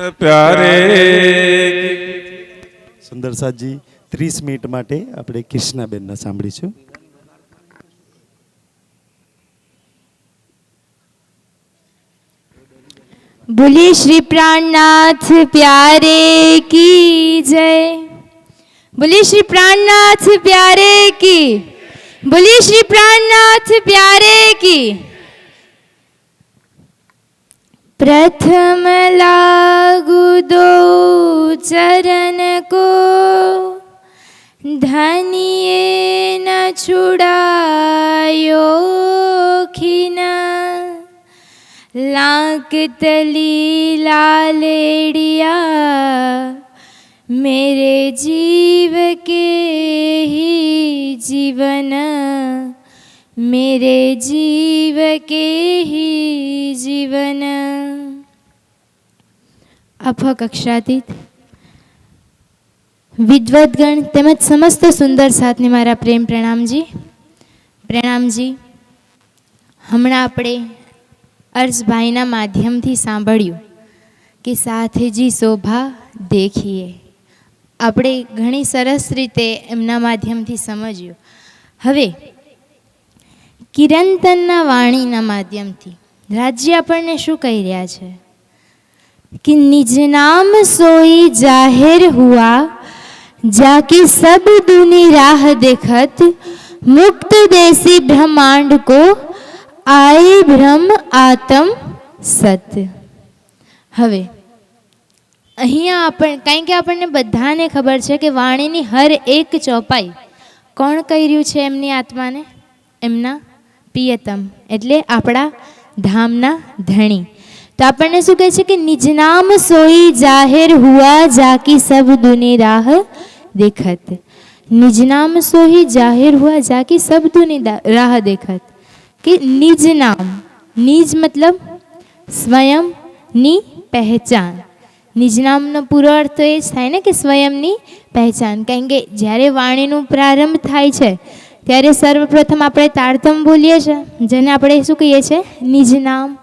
પ્યારે. સુંદર સાજી ત્રીસ મિનિટ માટે આપણે કૃષ્ણાબેનને સાંભળીશું. બોલીએ શ્રી પ્રાણનાથ પ્યારે કી જય. બોલીએ શ્રી પ્રાણનાથ પ્યારે કી. બોલીએ શ્રી પ્રાણનાથ પ્યારે કી. प्रथम लागू दो चरण को धनिए न छुड़ायो खिना लाक तली लालेड़िया मेरे जीव के ही जीवन मेरे जीव के ही जीवन અફ કક્ષાતીત વિદ્વદગણ તેમજ સમસ્ત સુંદર સાથને મારા પ્રેમ પ્રણામજી પ્રણામજી હમણાં આપણે અર્શભાઈના માધ્યમથી સાંભળ્યું કે સાથેજી શોભા દેખીએ આપણે ઘણી સરસ રીતે એમના માધ્યમથી સમજ્યું હવે કિરંતનના વાણીના માધ્યમથી. રાજ્ય આપણને શું કહી રહ્યા છે? કે નિજ નામ સોઈ જાહેર હુઆ, જાકે સબ દુની રાહ દેખત, મુક્ત દેશી બ્રહ્માંડ કો આય બ્રહ્મ આતમ સત. હવે, અહીંયા આપણ, કારણ કે આપણને બધાને ખબર છે કે વાણીની હર એક ચોપાઈ કોણ કહી રહ્યું છે એમની આત્માને? એમના પ્રિયતમ એટલે આપણા ધામના ધણી. તો આપણને શું કહે છે કે નિજ નામ સોઈ જાહેર હુઆ જાકી સબ દુની રાહ દેખત. નિજ નામ સોઈ જાહેર હુઆ જાકી સબ દુની રાહ દેખત. કે નિજ નામ નિજ મતલબ સ્વયંની પહેચાન. નિજ નામનો પૂરો અર્થ એ જ થાય ને કે સ્વયંની પહેચાન. કારણ કે જ્યારે વાણીનું પ્રારંભ થાય છે ત્યારે સર્વપ્રથમ આપણે તારતમ બોલીએ છીએ, જેને આપણે શું કહીએ છીએ? નિજ નામ.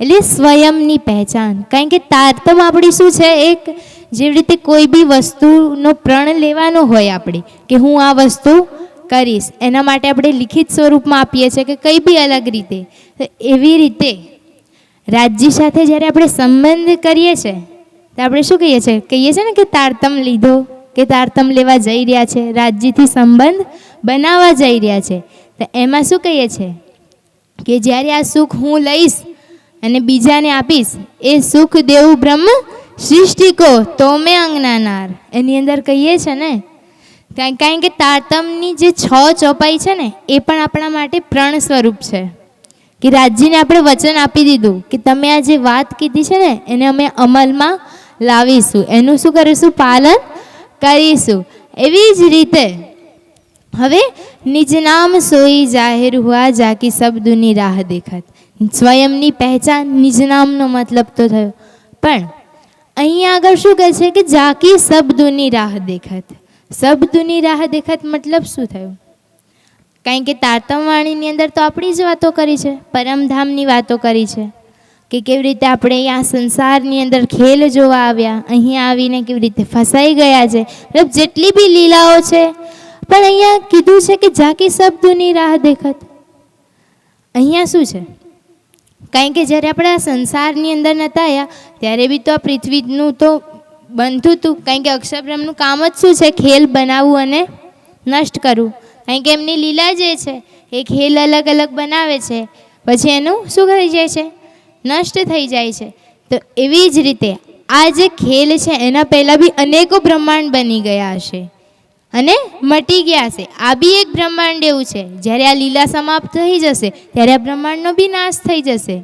એટલે સ્વયંની પહેચાન. કારણ કે તારતમ આપણી શું છે? એક જેવી રીતે કોઈ બી વસ્તુનો પ્રણ લેવાનો હોય આપણે, કે હું આ વસ્તુ કરીશ. એના માટે આપણે લિખિત સ્વરૂપમાં આપીએ છીએ કે કંઈ બી અલગ રીતે. તો એવી રીતે રાજ્ય સાથે જ્યારે આપણે સંબંધ કરીએ છીએ, તો આપણે શું કહીએ છીએ? કહીએ છીએ ને કે તારતમ લીધો. કે તારતમ લેવા જઈ રહ્યા છે, રાજ્યથી સંબંધ બનાવવા જઈ રહ્યા છે. તો એમાં શું કહીએ છીએ કે જ્યારે આ સુખ હું લઈશ અને બીજાને આપીશ, એ સુખ દેવું બ્રહ્મ સૃષ્ટિકો તો મેં અંગનાનાર. એની અંદર કહીએ છે ને? કારણ કે તારતમની જે છ ચોપાઈ છે ને, એ પણ આપણા માટે પ્રણ સ્વરૂપ છે. કે રાજ્યને આપણે વચન આપી દીધું કે તમે આ જે વાત કીધી છે ને, એને અમે અમલમાં લાવીશું. એનું શું કરીશું? પાલન કરીશું. એવી જ રીતે હવે નિજ નામ સોઈ જાહેર હુઆ જાકી શબ્દની રાહ દેખાત. સ્વયંની પહેચાન નિજ નામનો મતલબ તો થયો. પણ અહીંયા આગળ શું કહે છે કે જાકી શબ્દોની રાહ દેખાત. શબ્દોની રાહ દેખાત મતલબ શું થયું? કારણ કે તારતમવાણીની અંદર તો આપણી જ વાતો કરી છે. પરમધામની વાતો કરી છે. કે કેવી રીતે આપણે અહીંયા સંસારની અંદર ખેલ જોવા આવ્યા, અહીંયા આવીને કેવી રીતે ફસાઈ ગયા છે? મતલબ જેટલી બી લીલાઓ છે, પણ અહીંયા કીધું છે કે જાકી શબ્દોની રાહ દેખત. અહીંયા શું છે? કારણ કે જ્યારે આપણે આ સંસારની અંદર નહોતા આવ્યા ત્યારે બી તો આ પૃથ્વીનું તો બનતું હતું. કારણ કે અક્ષરબ્રહ્મનું કામ જ શું છે? ખેલ બનાવવું અને નષ્ટ કરવું. કારણ કે એમની લીલા જે છે, એ ખેલ અલગ અલગ બનાવે છે. પછી એનું શું કરી જાય છે? નષ્ટ થઈ જાય છે. તો એવી જ રીતે આ જે ખેલ છે, એના પહેલાં બી અનેકો બ્રહ્માંડ બની ગયા હશે અને મટી ગયા છે આ બી એક બ્રહ્માંડ એવું છે. જ્યારે આ લીલા સમાપ્ત થઈ જશે, ત્યારે આ બ્રહ્માંડનો બી નાશ થઈ જશે.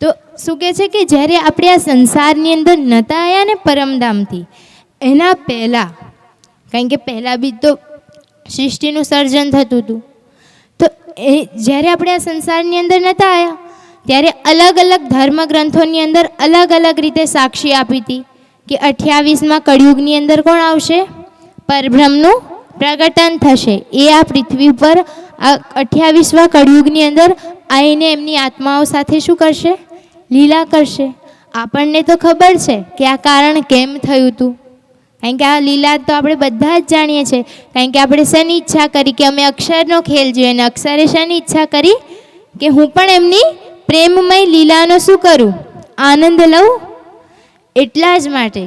તો શું કહે છે કે જ્યારે આપણે આ સંસારની અંદર નહોતા આવ્યા ને પરમધામથી, એના પહેલાં, કારણ કે પહેલાં બી તો સૃષ્ટિનું સર્જન થતું હતું. તો એ જ્યારે આપણે આ સંસારની અંદર નહોતા આવ્યા ત્યારે અલગ અલગ ધર્મ ગ્રંથોની અંદર અલગ અલગ રીતે સાક્ષી આપી હતી કે અઠ્યાવીસમાં કળિયુગની અંદર કોણ આવશે? પરબ્રહ્મનું પ્રગટન થશે. એ આ પૃથ્વી પર આ અઠ્યાવીસમાં કળિયુગની અંદર આવીને એમની આત્માઓ સાથે શું કરશે? લીલા કરશે. આપણને તો ખબર છે કે આ કારણ કેમ થયું હતું. કારણ કે આ લીલા તો આપણે બધા જ જાણીએ છીએ. કારણ કે આપણે શેની ઈચ્છા કરી કે અમે અક્ષરનો ખેલ જોઈએ અને અક્ષરે શેની ઈચ્છા કરી કે હું પણ એમની પ્રેમમય લીલાનો શું કરું? આનંદ લઉં? એટલા જ માટે.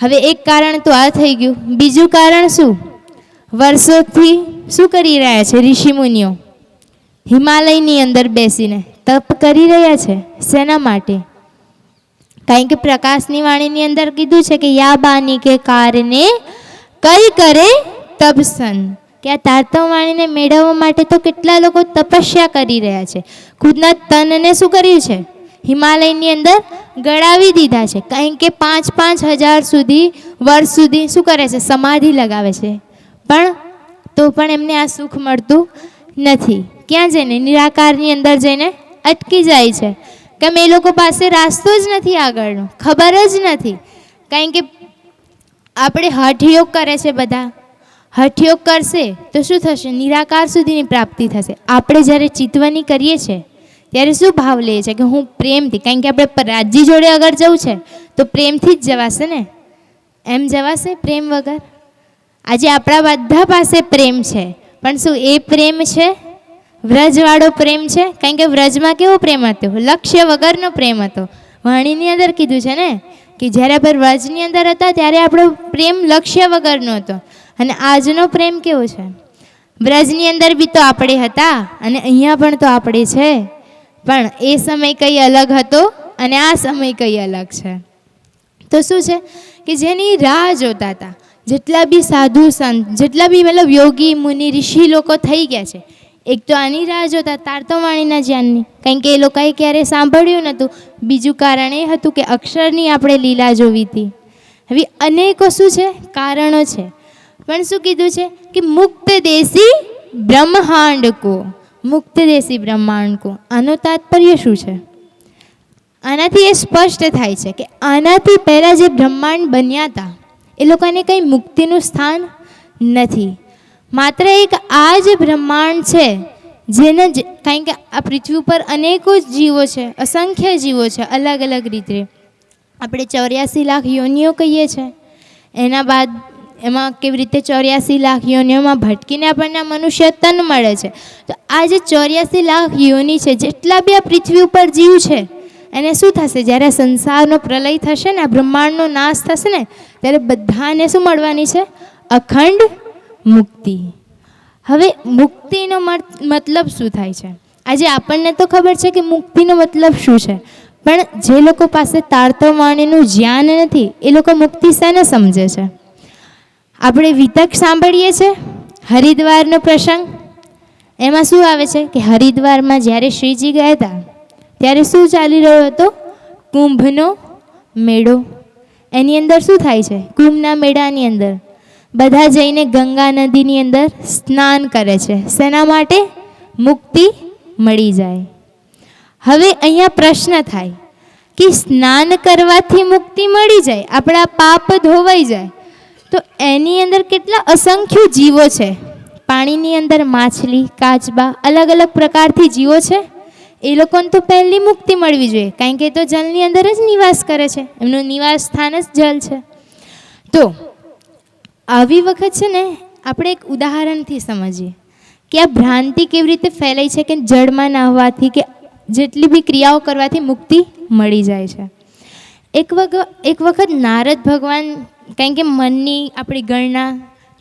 હવે એક કારણ તો આ થઈ ગયું. બીજું કારણ શું? વર્ષોથી શું કરી રહ્યા છે ઋષિમુનિઓ હિમાલયની અંદર બેસીને તપ કરી રહ્યા છે. શેના માટે? કારણ કે પ્રકાશની વાણીની અંદર કીધું છે કે યા બાની કે કારને કઈ કરે તપસન. કે આ તારતમ વાણીને મેળવવા માટે તો કેટલા લોકો તપસ્યા કરી રહ્યા છે. ખુદના તનને શું કર્યું છે? હિમાલયની અંદર ગળાવી દીધા છે. કારણ કે પાંચ પાંચ હજાર સુધી વર્ષ સુધી શું કરે છે? સમાધિ લગાવે છે. પણ તો પણ એમને આ સુખ મળતું નથી. ક્યાં જઈને? નિરાકારની અંદર જઈને અટકી જાય છે. કેમ એ લોકો પાસે રાસ્તો જ નથી આગળનો? ખબર જ નથી. કારણ કે આપણે હઠયોગ કરે છે બધા. હઠયોગ કરશે, તો શું થશે? નિરાકાર સુધીની પ્રાપ્તિ થશે. આપણે જ્યારે ચિતવણી કરીએ છીએ, ત્યારે શું ભાવ લઈએ છીએ? કે હું પ્રેમથી, કારણ કે આપણે રાજ્ય જોડે અગર જવું છે, તો પ્રેમથી જ જવાશે ને? એમ જવાશે પ્રેમ વગર? આજે આપણા બધા પાસે પ્રેમ છે, પણ શું એ પ્રેમ છે? વ્રજવાળો પ્રેમ છે? કારણ કે વ્રજમાં કેવો પ્રેમ હતો? લક્ષ્ય વગરનો પ્રેમ હતો. વાણીની અંદર કીધું છે ને, કે જ્યારે આપણે વ્રજની અંદર હતા, ત્યારે આપણો પ્રેમ લક્ષ્ય વગરનો હતો. અને આજનો પ્રેમ કેવો છે? બ્રજની અંદર બી તો આપણે હતા અને અહીંયા પણ તો આપણે છે. પણ એ સમય કંઈ અલગ હતો અને આ સમય કંઈ અલગ છે. તો શું છે? કે જેની રાહ જોતા હતા, જેટલા બી સાધુ સંત, જેટલા બી મતલબ યોગી, મુનિ, ઋષિ લોકો થઈ ગયા છે, એક તો આની રાહ જોતા તારતોવાણીના જ્ઞાનની કારણ કે એ લોકોએ ક્યારે સાંભળ્યું નહોતું. બીજું કારણ એ હતું કે અક્ષરની આપણે લીલા જોવી હતી. હવે અનેકો શું છે? કારણો છે. પણ શું કીધું છે? કે મુક્ત દેશી બ્રહ્માંડ કો મુક્ત દેશી બ્રહ્માંડ કો આનો તાત્પર્ય શું છે? આનાથી એ સ્પષ્ટ થાય છે કે આનાથી પહેલાં જે બ્રહ્માંડ બન્યા હતા, એ લોકોને કંઈ મુક્તિનું સ્થાન નથી. માત્ર એક આ જ બ્રહ્માંડ છે, જેને કારણ કે આ પૃથ્વી પર અનેકો જીવો છે, અસંખ્ય જીવો છે અલગ અલગ રીતે. આપણે ચોર્યાસી લાખ યોનિઓ કહીએ છીએ એના બાદ એમાં કેવી રીતે ચોર્યાસી લાખ યોનિઓમાં ભટકીને આપણને મનુષ્ય તન મળે છે? તો આ જે ચોર્યાસી લાખ યોની છે, જેટલા બી આ પૃથ્વી ઉપર જીવ છે, એને શું થશે? જ્યારે સંસારનો પ્રલય થશે ને બ્રહ્માંડનો નાશ થશે ને, ત્યારે બધાને શું મળવાની છે? અખંડ મુક્તિ. હવે મુક્તિનો મત- મતલબ શું થાય છે? આજે આપણને તો ખબર છે કે મુક્તિનો મતલબ શું છે, પણ જે લોકો પાસે તારતવાણીનું જ્ઞાન નથી, એ લોકો મુક્તિ શેને સમજે છે? આપણે વિતક સાંભળીએ છીએ હરિદ્વારનો પ્રસંગ? એમાં શું આવે છે કે હરિદ્વારમાં જ્યારે શ્રીજી ગયા હતા, ત્યારે શું ચાલી રહ્યો હતો? કુંભનો મેળો. એની અંદર શું થાય છે? કુંભના મેળાની અંદર બધા જઈને ગંગા નદીની અંદર સ્નાન કરે છે. શેના માટે મુક્તિ મળી જાય. હવે અહીંયા પ્રશ્ન થાય કે સ્નાન કરવાથી મુક્તિ મળી જાય? આપણા પાપ ધોવાઈ જાય. તો એની અંદર કેટલા અસંખ્ય જીવો છે? પાણીની અંદર માછલી, કાચબા અલગ અલગ પ્રકારથી જીવો છે? એ લોકોને તો પહેલી મુક્તિ મળવી જોઈએ, કારણ કે એ તો જલની અંદર જ નિવાસ કરે છે. એમનું નિવાસ સ્થાન જ જલ છે. તો આવી વખત છે ને, આપણે એક ઉદાહરણથી સમજીએ કે આ ભ્રાંતિ કેવી રીતે ફેલાય છે કે જળમાં નાહવાથી કે જેટલી બી ક્રિયાઓ કરવાથી મુક્તિ મળી જાય છે. એક વખત એક વખત નારદ ભગવાન કારણ કે મનની આપણી ગણના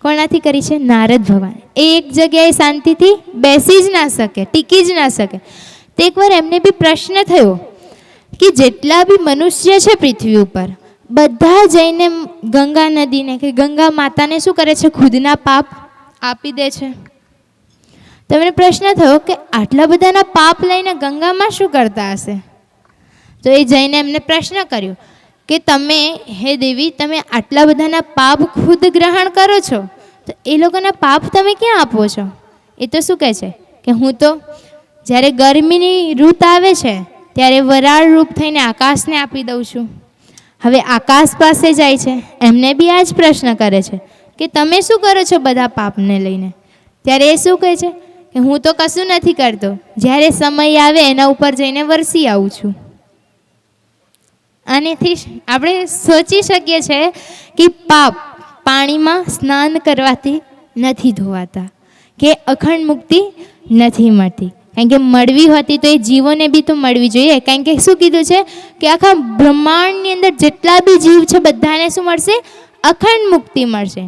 કોનાથી કરી છે? નારદ ભગવાન. એ એક જગ્યાએ શાંતિથી બેસી જ ના શકે, ટીકી જ ના શકે. તો એકવાર એમને બી પ્રશ્ન થયો કે જેટલા બી મનુષ્ય છે પૃથ્વી ઉપર, બધા જઈને ગંગા નદીને કે ગંગા માતાને શું કરે છે? ખુદના પાપ આપી દે છે. તમને પ્રશ્ન થયો કે આટલા બધાના પાપ લઈને ગંગામાં શું કરતા હશે? તો એ જઈને એમને પ્રશ્ન કર્યો. કે તમે, હે દેવી, તમે આટલા બધાના પાપ ખુદ ગ્રહણ કરો છો? તો એ લોકોના પાપ તમે ક્યાં આપો છો? એ તો શું કહે છે? કે હું તો જ્યારે ગરમીની ઋત આવે છે, ત્યારે વરાળ રૂપ થઈને આકાશને આપી દઉં છું. હવે આકાશ પાસે જાય છે, એમને બી આ જ પ્રશ્ન કરે છે કે તમે શું કરો છો બધા પાપને લઈને? ત્યારે એ શું કહે છે? કે હું તો કશું નથી કરતો. જ્યારે સમય આવે એના ઉપર જઈને વરસી આવું છું. આનેથી આપણે સોચી શકીએ છીએ કે પાપ પાણીમાં સ્નાન કરવાથી નથી ધોવાતા, કે અખંડ મુક્તિ નથી મળતી. કારણ કે મળવી હોતી તો એ જીવોને બી તો મળવી જોઈએ. કારણ કે શું કીધું છે કે આખા બ્રહ્માંડની અંદર જેટલા બી જીવ છે, બધાને શું મળશે? અખંડ મુક્તિ મળશે.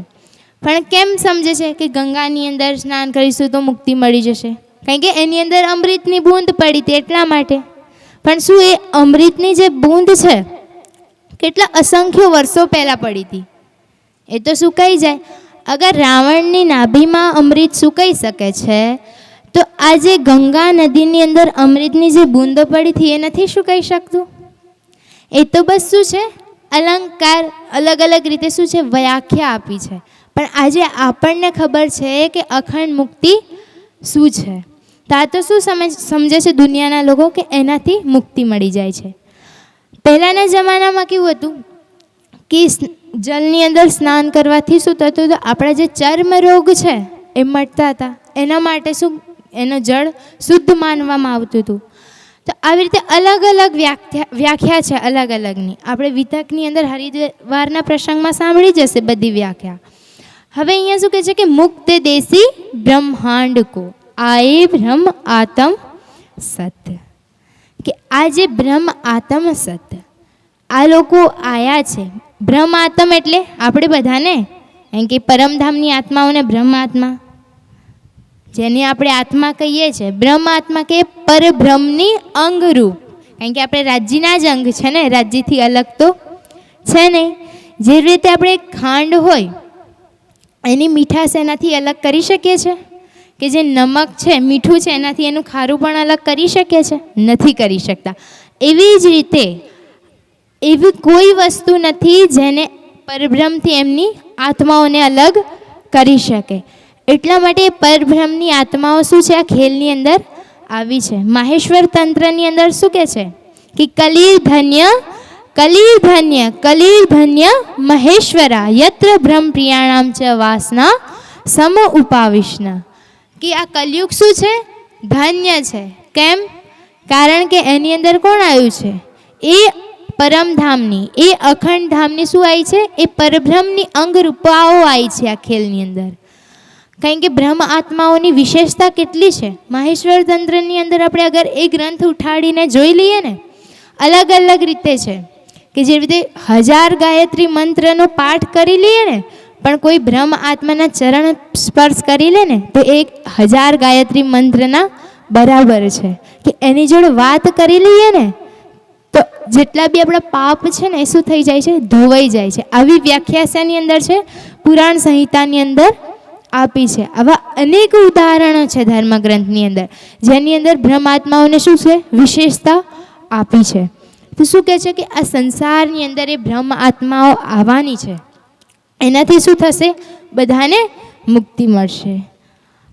પણ કેમ સમજે છે કે ગંગાની અંદર સ્નાન કરીશું તો મુક્તિ મળી જશે? કારણ કે એની અંદર અમૃતની બૂંદ પડી હતી એટલા માટે. પણ શું એ અમૃતની જે બૂંદ છે, કેટલા અસંખ્ય વર્ષો પહેલાં પડી હતી? એ તો સુકાઈ જાય? અગર રાવણની નાભીમાં અમૃત સુકાઈ શકે છે, તો આજે ગંગા નદીની અંદર અમૃતની જે બૂંદો પડી હતી એ નથી સુકાઈ શકતું? એ તો બસ શું છે? અલંકાર અલગ અલગ રીતે શું છે? વ્યાખ્યા આપી છે. પણ આજે આપણને ખબર છે કે અખંડ મુક્તિ શું છે? તો આ તો શું સમજ, સમજે છે દુનિયાના લોકો કે એનાથી મુક્તિ મળી જાય છે? પહેલાંના જમાનામાં કેવું હતું કે જલની અંદર સ્નાન કરવાથી શું થતું હતું? આપણા જે ચર્મ રોગ છે, એ મટતા હતા. એના માટે શું, એનો જળ શુદ્ધ માનવામાં આવતું હતું. તો આવી રીતે અલગ અલગ વ્યાખ્યા વ્યાખ્યા છે અલગ અલગની. આપણે વિતકની અંદર હરિદ્વારના પ્રસંગમાં સાંભળી જશે બધી વ્યાખ્યા. હવે અહીંયા શું કહે છે કે મુક્ત દેશી બ્રહ્માંડ કો. આએ બ્રહ્મ આતમ સત. કે આ જે બ્રહ્મ આતમ સત. આ લોકો આયા છે. બ્રહ્મ આતમ એટલે આપણે બધાને? એમ કે પરમધામની આત્માઓને બ્રહ્મ આત્મા. જેને આપણે આત્મા કહીએ છીએ. બ્રહ્મ આત્મા કે પરબ્રહ્મની અંગરૂપ. કારણ કે આપણે રાજ્યના જ અંગ છે ને? રાજ્યથી અલગ તો છે નહીં. જે રીતે આપણે ખાંડ હોય, એની મીઠાશ એનાથી અલગ કરી શકીએ છીએ. કે જે નમક છે, મીઠું છે, એનાથી એનું ખારું પણ અલગ કરી શકે છે? નથી કરી શકતા. એવી જ રીતે, એવી કોઈ વસ્તુ નથી જેને પરબ્રહ્મથી એમની આત્માઓને અલગ કરી શકે. એટલા માટે પરબ્રહ્મની આત્માઓ શું છે? આ ખેલની અંદર આવી છે. માહેશ્વર તંત્રની અંદર શું કહે છે? કે કલીર ધન્ય કલીર ધન્ય કલીર ધન્ય મહેશ્વરા, યત્ર બ્રહ્મ પ્રિયાણામ ચ વાસના સમ ઉપાવિષ્ણ. કે આ કલયુગ શું છે? ધન્ય છે. કેમ? કારણ કે એની અંદર કોણ આવ્યું છે? એ પરમધામની, એ અખંડ ધામની શું આવી છે? એ પરબ્રહ્મની અંગ રૂપાઓ આવી છે આ ખેલની અંદર. કારણ કે બ્રહ્મ આત્માઓની વિશેષતા કેટલી છે? માહેશ્વર તંત્રની અંદર આપણે અગર એ ગ્રંથ ઉઠાડીને જોઈ લઈએ ને, અલગ અલગ રીતે છે. કે જે રીતે હજાર ગાયત્રી મંત્રનો પાઠ કરી લઈએ ને પણ કોઈ બ્રહ્મ આત્માના ચરણ સ્પર્શ કરી લે ને, તો એ હજાર ગાયત્રી મંત્રના બરાબર છે. કે એની જોડે વાત કરી લઈએ ને, તો જેટલા બી આપણા પાપ છે ને, એ શું થઈ જાય છે? ધોવાઈ જાય છે. આવી વ્યાખ્યા શેની અંદર છે? પુરાણ સંહિતાની અંદર આપી છે. આવા અનેક ઉદાહરણો છે ધર્મગ્રંથની અંદર, જેની અંદર બ્રહ્માત્માઓને શું છે? વિશેષતા આપી છે. તો શું કહે છે કે આ સંસારની અંદર એ બ્રહ્મ આત્માઓ આવવાની છે? એનાથી શું થશે? બધાને મુક્તિ મળશે.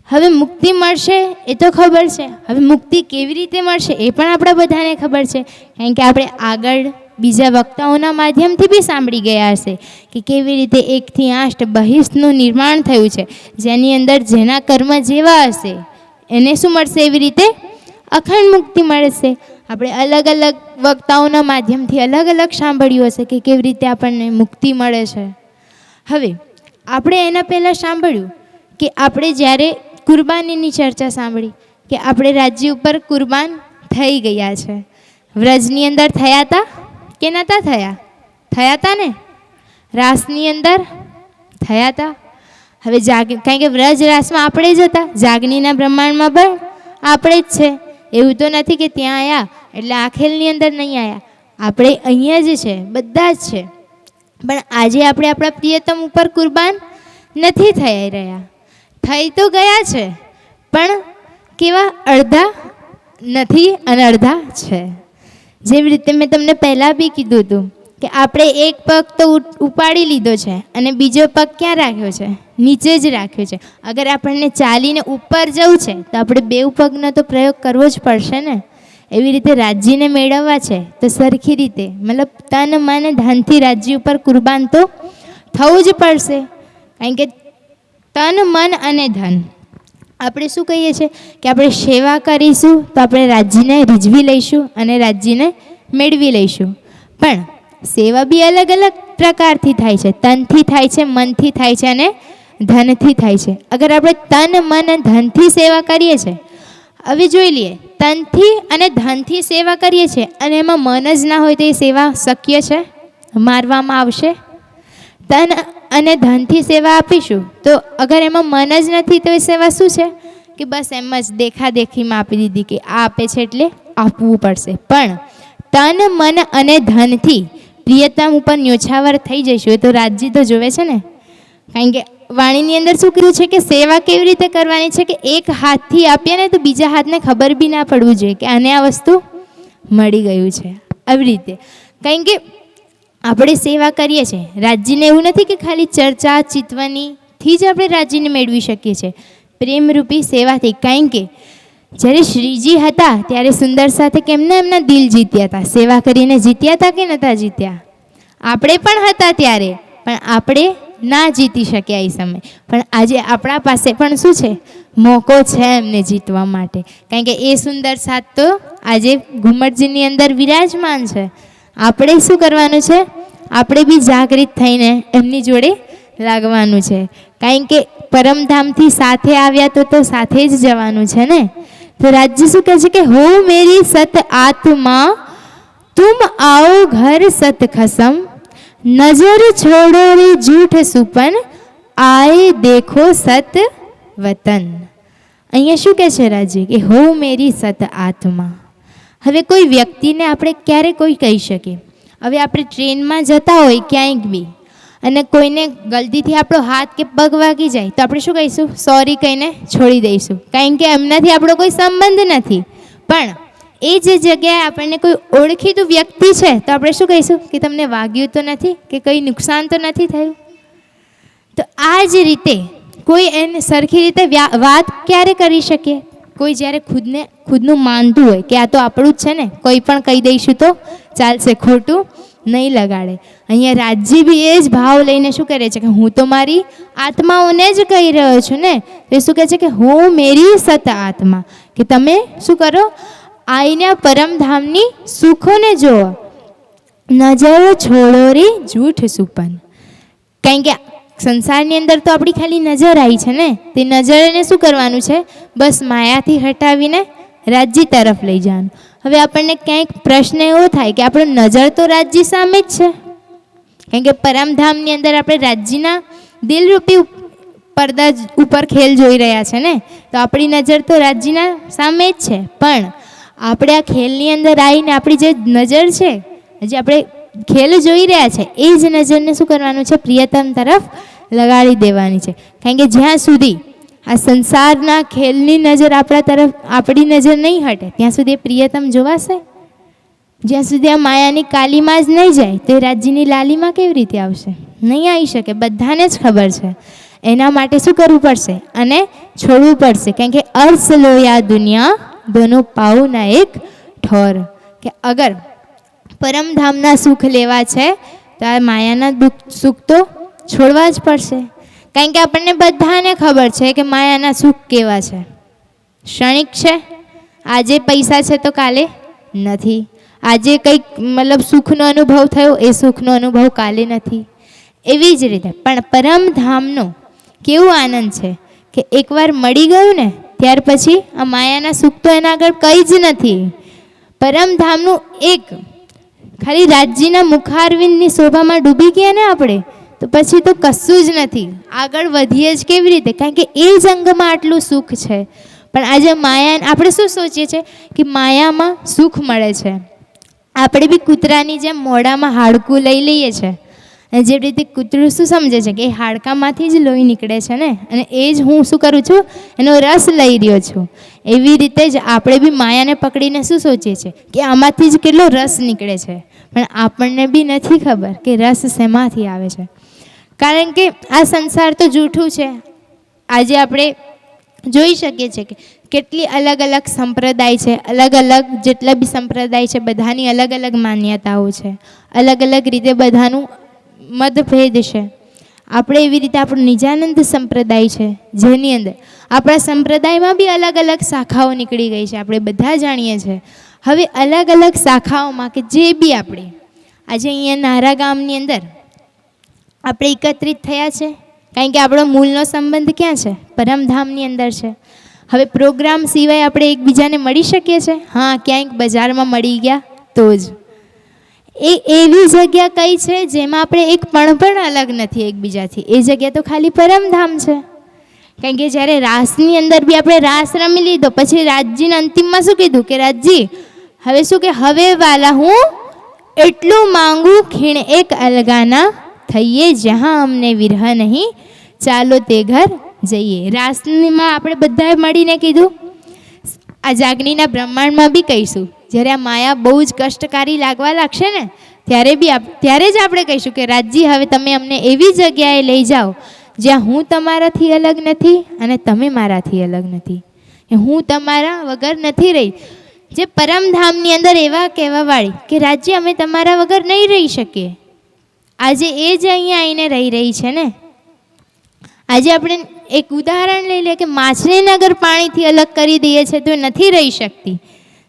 હવે મુક્તિ મળશે એ તો ખબર છે. હવે મુક્તિ કેવી રીતે મળશે એ પણ આપણા બધાને ખબર છે. કારણ કે આપણે આગળ બીજા વક્તાઓના માધ્યમથી બી સાંભળી ગયા હશે કે કેવી રીતે એકથી આઠ બહિષ્ઠનું નિર્માણ થયું છે. જેની અંદર જેના કર્મ જેવા હશે, એને શું મળશે એવી રીતે? અખંડ મુક્તિ મળશે. આપણે અલગ અલગ વક્તાઓના માધ્યમથી અલગ અલગ સાંભળ્યું હશે કે કેવી રીતે આપણને મુક્તિ મળે છે. હવે, આપણે એના પહેલાં સાંભળ્યું કે આપણે જ્યારે કુરબાનીની ચર્ચા સાંભળી કે આપણે રાજ્ય ઉપર કુરબાન થઈ ગયા છે. વ્રજની અંદર થયા હતા કે નહોતા થયા? થયા હતા ને? રાસની અંદર થયા હતા હવે જાગ, કારણ કે વ્રજ રાસમાં આપણે જ હતા. જાગનીના બ્રહ્માંડમાં પણ આપણે જ છે. એવું તો નથી કે ત્યાં આવ્યા એટલે આખેલની અંદર નહીં આવ્યા આપણે અહીંયા જ છે, બધા જ છે. પણ આજે આપણે આપણા પ્રિયતમ ઉપર કુરબાન નથી થઈ રહ્યા. થઈ તો ગયા છે, પણ કેવા અડધા નથી અને અડધા છે. જેવી રીતે મેં તમને પહેલાં બી કીધું હતું કે આપણે એક પગ તો ઉપાડી લીધો છે અને બીજો પગ ક્યાં રાખ્યો છે? નીચે જ રાખ્યો છે. અગર આપણને ચાલીને ઉપર જવું છે, તો આપણે બેઉ પગનો તો પ્રયોગ કરવો જ પડશે ને? એવી રીતે રાજ્યને મેળવવા છે, તો સરખી રીતે, મતલબ તન મન ધનથી રાજ્ય ઉપર કુરબાન તો થવું જ પડશે. કારણ કે તન મન અને ધન. આપણે શું કહીએ છીએ? કે આપણે સેવા કરીશું, તો આપણે રાજ્યને રીઝવી લઈશું અને રાજ્યને મેળવી લઈશું. પણ સેવા બી અલગ અલગ પ્રકારથી થાય છે. તનથી થાય છે, મનથી થાય છે અને ધનથી થાય છે. અગર આપણે તન, મન, ધનથી સેવા કરીએ છીએ હવે જોઈ લઈએ. તનથી અને ધનથી સેવા કરીએ છીએ. અને એમાં મન જ ના હોય તો એ સેવા શક્ય છે? મારવામાં આવશે? તન અને ધનથી સેવા આપીશું. તો અગર એમાં મન જ નથી તો એ સેવા શું છે? કે બસ એમ જ દેખાદેખીમાં આપી દીધી કે આ આપે છે એટલે આપવું પડશે. પણ તન, મન અને ધનથી પ્રિયતમ ઉપર ન્યોછાવર થઈ જઈશું. એ તો રાજજી તો જોવે છે ને? કારણ કે વાણીની અંદર શું કીધું છે કે સેવા કેવી રીતે કરવાની છે કે એક હાથથી આપીએ ને તો બીજા હાથને ખબર બી ના પડવું જોઈએ કે આને આ વસ્તુ મળી ગયું છે. આવી રીતે. કારણ કે આપણે સેવા કરીએ છીએ. રાજ્યને એવું નથી કે ખાલી ચર્ચા ચિતવણીથી જ આપણે રાજ્યને મેળવી શકીએ છીએ. પ્રેમરૂપી સેવાથી. કારણ કે જ્યારે શ્રીજી હતા ત્યારે સુંદર સાથે કેમને એમના દિલ જીત્યા હતા? સેવા કરીને જીત્યા હતા કે નહોતા જીત્યા? આપણે પણ હતા ત્યારે. પણ આપણે ના જીતી શક્યા એ સમય પણ આજે આપણા પાસે પણ શું છે? મોકો છે એમને જીતવા માટે. કારણ કે એ સુંદર સાથ તો આજે ઘુમટજીની અંદર વિરાજમાન છે. આપણે શું કરવાનું છે? આપણે બી જાગૃત થઈને એમની જોડે લાગવાનું છે. કારણ કે પરમધામથી સાથે આવ્યા તો તો સાથે જ જવાનું છે ને? તો રાજ્ય શું કહે છે કે, હો મેરી સત આત્મા, તુમ આવો ઘર સત ખસમ નજર છોડો રે જૂઠ સુપન, આય દેખો સત વતન. અહીંયા શું કહે છે રાજી? કે હો મેરી સત આત્મા. હવે કોઈ વ્યક્તિને આપણે ક્યારે કોઈ કહી શકીએ? હવે આપણે ટ્રેનમાં જતા હોય ક્યાંક બી, અને કોઈને ગલતીથી આપણો હાથ કે પગ વાગી જાય, તો આપણે શું કહીશું? સોરી કહીને છોડી દઈશું. કારણ કે એમનાથી આપણો કોઈ સંબંધ નથી. પણ એ જે જગ્યાએ આપણને કોઈ ઓળખીતું વ્યક્તિ છે, તો આપણે શું કહીશું? કે તમને વાગ્યું તો નથી, કે કંઈ નુકસાન તો નથી થયું? તો આ જ રીતે કોઈ એને સરખી રીતે વાત ક્યારે કરી શકીએ? કોઈ જ્યારે ખુદને, ખુદનું માનતું હોય કે આ તો આપણું જ છે ને, કોઈ પણ કહી દઈશું તો ચાલશે, ખોટું નહીં લગાડે. અહીંયા રાજજી બી એ જ ભાવ લઈને શું કરે છે કે હું તો મારી આત્માઓને જ કહી રહ્યો છું ને એ શું કહે છે કે હું મેરી સત આત્મા. કે તમે શું કરો? આઈને પરમધામની સુખોને જુઓ નજરો છોડો રે જૂઠ સુપન. કારણ કે સંસારની અંદર તો આપણી ખાલી નજર આવી છે ને? તે નજરને શું કરવાનું છે? બસ માયાથી હટાવીને રાજ્ય તરફ લઈ જવાનું. હવે આપણને ક્યાંક પ્રશ્ન એવો થાય કે આપણો નજર તો રાજ્ય સામે જ છે. કારણ કે પરમધામની અંદર આપણે રાજ્યના દિલરૂપી પડદા ઉપર ખેલ જોઈ રહ્યા છે ને? તો આપણી નજર તો રાજ્યના સામે જ છે. પણ આપણે આ ખેલની અંદર આવીને આપણી જે નજર છે, જે આપણે ખેલ જોઈ રહ્યા છે, એ જ નજરને શું કરવાનું છે? પ્રિયતમ તરફ લગાડી દેવાની છે. કારણ કે જ્યાં સુધી આ સંસારના ખેલની નજર આપણા તરફ, આપણી નજર નહીં હટે, ત્યાં સુધી પ્રિયતમ જોવાશે? જ્યાં સુધી આ માયાની કાલીમાં જ નહીં જાય, તો એ રાજ્યની લાલીમાં કેવી રીતે આવશે? નહીં આવી શકે, બધાને જ ખબર છે. એના માટે શું કરવું પડશે? અને છોડવું પડશે. કારણ કે અર્થ લોયા દુનિયા દોનો પાઉના એક ઠોર કે અગર પરમધામના સુખ લેવા છે, તો આ માયાના દુઃખ, સુખ તો છોડવા જ પડશે. કારણ કે આપણને બધાને ખબર છે કે માયાના સુખ કેવા છે. ક્ષણિક છે, આજે પૈસા છે તો કાલે નથી. આજે કંઈક મતલબ સુખનો અનુભવ થયો, એ સુખનો અનુભવ કાલે નથી. એવી જ રીતે, પણ પરમધામનો કેવો આનંદ છે કે એકવાર મળી ગયું ને ત્યાર પછી આ માયાના સુખ તો એના આગળ કંઈ જ નથી. પરમધામનું એક, ખાલી રાજ્યના મુખારવિંદની શોભામાં ડૂબી ગયા ને આપણે, તો પછી તો કશું જ નથી. આગળ વધીએ જ કેવી રીતે? કારણ કે એ જ અંગમાં આટલું સુખ છે. પણ આજે માયા આપણે શું સોચીએ છીએ? કે માયામાં સુખ મળે છે. આપણે બી કૂતરાની જેમ મોઢામાં હાડકું લઈ લઈએ છીએ અને જે રીતે કૂતરું શું સમજે છે કે એ હાડકામાંથી જ લોહી નીકળે છે ને? અને એ જ હું શું કરું છું? એનો રસ લઈ રહ્યો છું. એવી રીતે જ આપણે બી માયાને પકડીને શું સોચીએ છીએ? કે આમાંથી જ કેટલો રસ નીકળે છે. પણ આપણને બી નથી ખબર કે રસ શેમાંથી આવે છે. કારણ કે આ સંસાર તો જૂઠું છે. આજે આપણે જોઈ શકીએ છીએ કે કેટલી અલગ અલગ સંપ્રદાય છે. અલગ અલગ જેટલા બી સંપ્રદાય છે, બધાની અલગ અલગ માન્યતાઓ છે. અલગ અલગ રીતે બધાનું મતભેદ છે. આપણે એવી રીતે આપણું નિજાનંદ સંપ્રદાય છે, જેની અંદર આપણા સંપ્રદાયમાં બી અલગ અલગ શાખાઓ નીકળી ગઈ છે, આપણે બધા જાણીએ છીએ. હવે અલગ અલગ શાખાઓમાં કે જે બી આપણે, આજે અહીંયા નારા ગામની અંદર આપણે એકત્રિત થયા છે, કારણ કે આપણો મૂળનો સંબંધ ક્યાં છે? પરમધામની અંદર છે. હવે પ્રોગ્રામ સિવાય આપણે એકબીજાને મળી શકીએ છીએ? હા, ક્યાંક બજારમાં મળી ગયા તો જ. એ એવી જગ્યા કઈ છે જેમાં આપણે એક પણ પણ અલગ નથી એકબીજાથી? એ જગ્યા તો ખાલી પરમધામ છે. કારણ કે જ્યારે રાસની અંદર બી આપણે રાસ રમી લીધો, પછી રાજજીના અંતિમમાં શું કીધું કે રાજજી, હવે શું કે, હવે વાલા હું એટલું માંગુ ખીણ એક અલગાના થઈએ, જ્યાં અમને વિરહ નહીં, ચાલો તે ઘર જઈએ. રાસનીમાં આપણે બધાએ મળીને કીધું. આ જાગણીના બ્રહ્માંડમાં બી કહીશું. જ્યારે આ માયા બહુ જ કષ્ટકારી લાગવા લાગશે ને, ત્યારે બી ત્યારે જ આપણે કહીશું કે, રાજજી, હવે તમે અમને એવી જગ્યાએ લઈ જાઓ જ્યાં હું તમારાથી અલગ નથી અને તમે મારાથી અલગ નથી. હું તમારા વગર નથી રહી. જે પરમધામની અંદર એવા કહેવાવાળી કે રાજ્ય અમે તમારા વગર નહીં રહી શકીએ. આજે એ જ અહીંયા આવીને રહી રહી છે ને? આજે આપણે એક ઉદાહરણ લઈ લઈએ કે, માછલીનગર પાણીથી અલગ કરી દઈએ છે તો નથી રહી શકતી.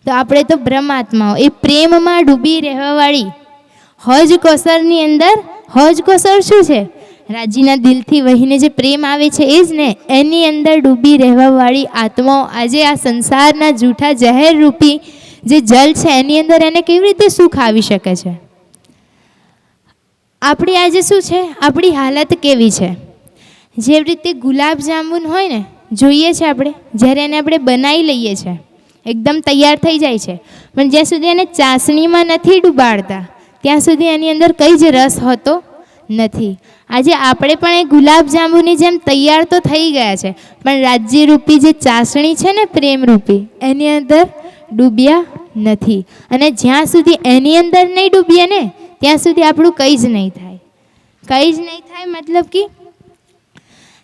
તો આપણે તો બ્રહ્માત્માઓ. એ પ્રેમમાં ડૂબી રહેવાવાળી હજ કોસરની અંદર, હજ કોસર શું છે? રાજીના દિલથી વહીને જે પ્રેમ આવે છે એ જ ને, એની અંદર ડૂબી રહેવાવાળી આત્માઓ. આજે આ સંસારના જૂઠા જહેર રૂપી જે જલ છે એની અંદર એને કેવી રીતે સુખ આવી શકે છે? આપણી આજે શું છે? આપણી હાલત કેવી છે? જેવી રીતે ગુલાબ જાંબુન હોય ને, જોઈએ છે આપણે, જ્યારે એને આપણે બનાવી લઈએ છીએ એકદમ તૈયાર થઈ જાય છે. પણ જ્યાં સુધી એને ચાસણીમાં નથી ડૂબાડતા, ત્યાં સુધી એની અંદર કંઈ જ રસ હોતો નથી. આજે આપણે પણ એ ગુલાબ જાંબુની જેમ તૈયાર તો થઈ ગયા છે, પણ રાજ્યરૂપી જે ચાસણી છે ને પ્રેમરૂપી, એની અંદર ડૂબ્યા નથી. અને જ્યાં સુધી એની અંદર નહીં ડૂબીએ ને, ત્યાં સુધી આપણું કંઈ જ નહીં થાય. કંઈ જ નહીં થાય મતલબ કે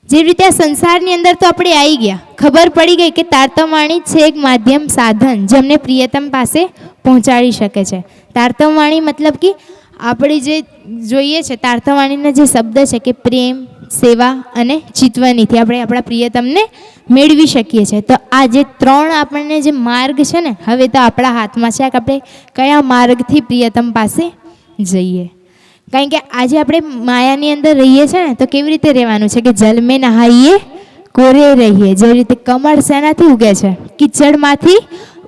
જે રીતે આ સંસારની અંદર તો આપણે આવી ગયા. ખબર પડી ગઈ કે તારતમવાણી છે એક માધ્યમ સાધન જેમને પ્રિયતમ પાસે પહોંચાડી શકે છે. તારતમવાણી મતલબ કે આપણે જે જોઈએ છે તારતમવાણીના જે શબ્દ છે કે પ્રેમ, સેવા અને ચિત્વનીથી આપણે આપણા પ્રિયતમને મેળવી શકીએ છીએ. તો આ જે ત્રણ આપણને જે માર્ગ છે ને, હવે તો આપણા હાથમાં છે કે આપણે કયા માર્ગથી પ્રિયતમ પાસે જઈએ. કારણ કે આજે આપણે માયાની અંદર રહીએ છીએ ને, તો કેવી રીતે રહેવાનું છે? કે જલમે નહાઈએ, કોરે રહીએ. જેવી રીતે કમળ શેનાથી ઉગે છે? કિચડમાંથી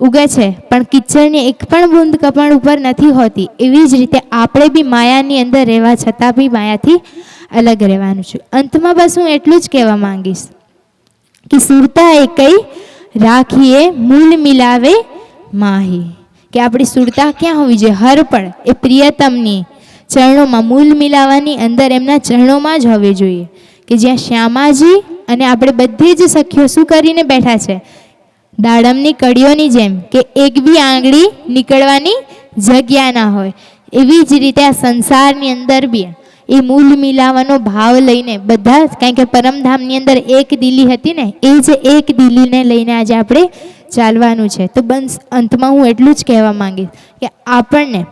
ઉગે છે. પણ કિચડની એક પણ બૂંદ કપણ ઉપર નથી હોતી. એવી જ રીતે આપણે બી માયાની અંદર રહેવા છતાં બી માયાથી અલગ રહેવાનું છે. અંતમાં બસ હું એટલું જ કહેવા માંગીશ કે સુરતા એ કઈ રાખીએ, મૂલ મિલાવે માહી. કે આપણી સુરતા ક્યાં હોવી જોઈએ? હરપણ એ પ્રિયતમની ચરણોમાં મૂલ મિલાવાની અંદર એમના ચરણોમાં જ હોવી જોઈએ. કે જ્યાં શ્યામાજી અને આપણે બધી જ સખીઓ શું કરીને બેઠા છે? દાડમની કડીઓની જેમ કે એક બી આંગળી નીકળવાની જગ્યા ના હોય. એવી જ રીતે આ સંસારની અંદર બી. એ મૂલ મિલાવાનો ભાવ લઈને બધા કારણ કે પરમધામની અંદર એક દિલી હતી ને, એ જ એક દિલીને લઈને આજે આપણે ચાલવાનું છે. તો બંસ અંતમાં હું એટલું જ કહેવા માંગીશ કે આપણને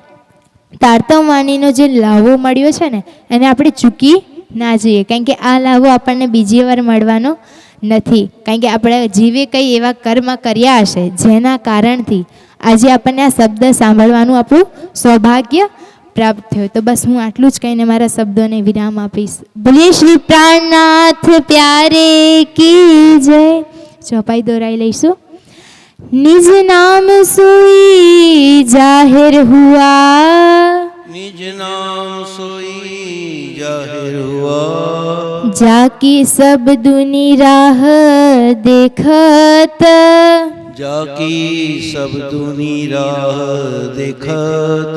તારતમવાણીનો જે લાવો મળ્યો છે ને, એને આપણે ચૂકી ના જઈએ. કારણ કે આ લાવો આપણને બીજી વાર મળવાનો નથી. કારણ કે આપણે જીવે કંઈ એવા કર્મ કર્યા હશે, જેના કારણથી આજે આપણને આ શબ્દ સાંભળવાનું આપણું સૌભાગ્ય પ્રાપ્ત થયું. તો બસ હું આટલું જ કહીને મારા શબ્દોને વિરામ આપીશ. બોલીએ શ્રી પ્રાણનાથ પ્યારે કી જય. ચોપાઈ દોરાઈ લઈશું. निज नाम सोई जाहिर हुआ निज नाम सोई जाहिर हुआ जाकी सब दुनी राह देखत जाकी सब दुनी राह देखत